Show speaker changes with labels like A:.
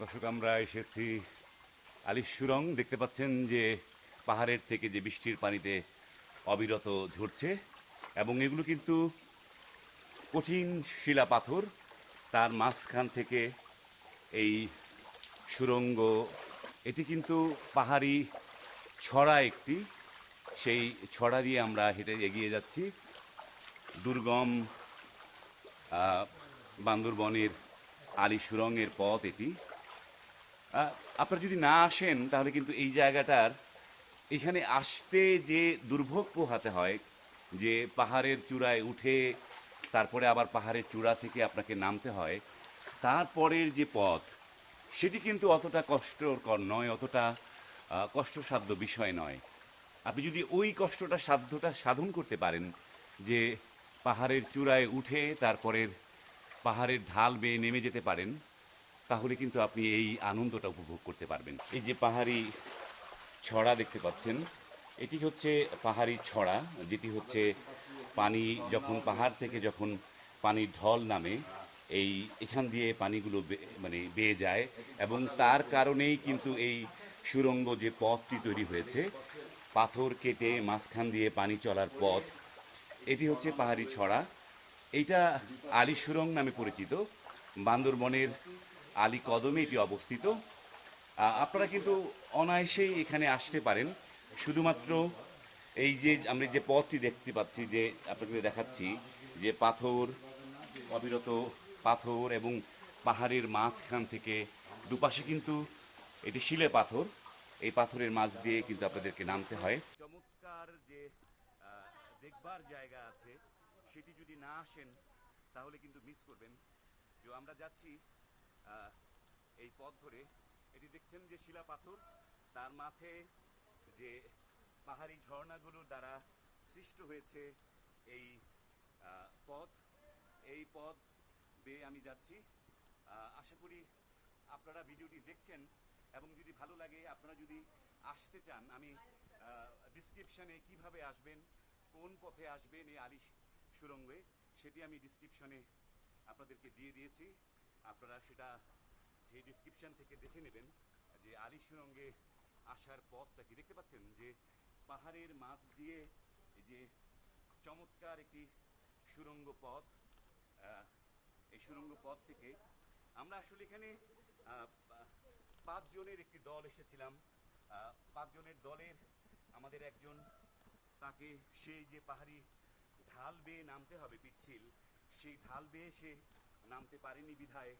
A: দর্শক, আমরা এসেছি আলিশ সুরং দেখতে পাচ্ছেন যে পাহাড়ের থেকে যে বৃষ্টির পানিতে অবিরত ঝরছে এবং এগুলো কিন্তু কঠিন শিলা পাথর। তার মাঝখান থেকে এই সুরঙ্গ, এটি কিন্তু পাহাড়ি ছড়া একটি। সেই ছড়া দিয়ে আমরা হেঁটে এগিয়ে যাচ্ছি। দুর্গম বান্দরবনের আলী সুরঙ্গের পথ এটি। আপনারা যদি না আসেন, তাহলে কিন্তু এই জায়গাটার এখানে আসতে যে দুর্ভোগ পোহাতে হয়, যে পাহাড়ের চূড়ায় উঠে তারপরে আবার পাহাড়ের চূড়া থেকে আপনাকে নামতে হয় তারপরের যে পথ, সেটি কিন্তু অতটা কষ্টকর নয়, অতটা কষ্টসাধ্য বিষয় নয়। আপনি যদি ওই কষ্টটা, সাধ্যটা সাধন করতে পারেন, যে পাহাড়ের চূড়ায় উঠে তারপরের পাহাড়ের ঢাল বেয়ে নেমে যেতে পারেন তাহলে কিন্তু আপনি এই আনন্দটা উপভোগ করতে পারবেন। এই যে পাহাড়ি ছড়া দেখতে পাচ্ছেন, এটি হচ্ছে পাহাড়ি ছড়া, যেটি হচ্ছে পানি যখন পাহাড় থেকে যখন পানির ঢল নামে, এই এখান দিয়ে পানিগুলো মানে বেয়ে যায় এবং তার কারণেই কিন্তু এই সুরঙ্গ যে পথটি তৈরি হয়েছে, পাথর কেটে মাঝখান দিয়ে পানি চলার পথ, এটি হচ্ছে পাহাড়ি ছড়া। এইটা আলী সুরং নামে পরিচিত। বান্দরবনের আলী কদমে এটি অবস্থিত। আপনারা কিন্তু অনায়াসেই এখানে আসতে পারেন। শুধুমাত্র এই যে আমরা যে পথটি দেখতে পাচ্ছি, যে আপনাদের দেখাচ্ছি, যে পাথর, অবিরত পাথর এবং পাহাড়ের মাঝখান থেকে দুপাশে কিন্তু এটি শিলে পাথর। এই পাথরের মাঝ দিয়ে কিন্তু আপনাদেরকে নামতে হয়। চমৎকার যে দেখবার জায়গা আছে, সেটি যদি না আসেন, তাহলে কিন্তু মিস করবেন। যে আমরা যাচ্ছি এই পথ ধরে এটি দেখছেন যে শিলা পাথর, তার মাঝে যে পাহাড়ি ঝর্ণাগুলোর দ্বারা সৃষ্ট হয়েছে এই পথ এই পথ বেয়ে আমি যাচ্ছি। আশা করি আপনারা ভিডিওটি দেখছেন এবং যদি ভালো লাগে, আপনারা যদি আসতে চান, আমি ডিসক্রিপশনে কীভাবে আসবেন, কোন পথে আসবেন এই আলিশ সুরঙ্গে, সেটি আমি ডিসক্রিপশনে আপনাদেরকে দিয়ে দিয়েছি। আপনারা সেটা সেই ডিসক্রিপশন থেকে দেখে নেবেন, যে আলী সুরঙ্গে আসার পথটা কি? দেখতে পাচ্ছেন যে পাহাড়ের মাঝ দিয়ে যে চমৎকার একটি সুরঙ্গ পথ এই সুরঙ্গ পথ থেকে আমরা আসলে এখানে পাঁচজনের একটি দল এসেছিলাম। পাঁচজনের দলের আমাদের একজন, তাকে সেই যে পাহাড়ি ঢাল বেয়ে নামতে হবে পিচ্ছিল, সেই ঢাল বেয়ে সে নামতে পারেনি বিধায়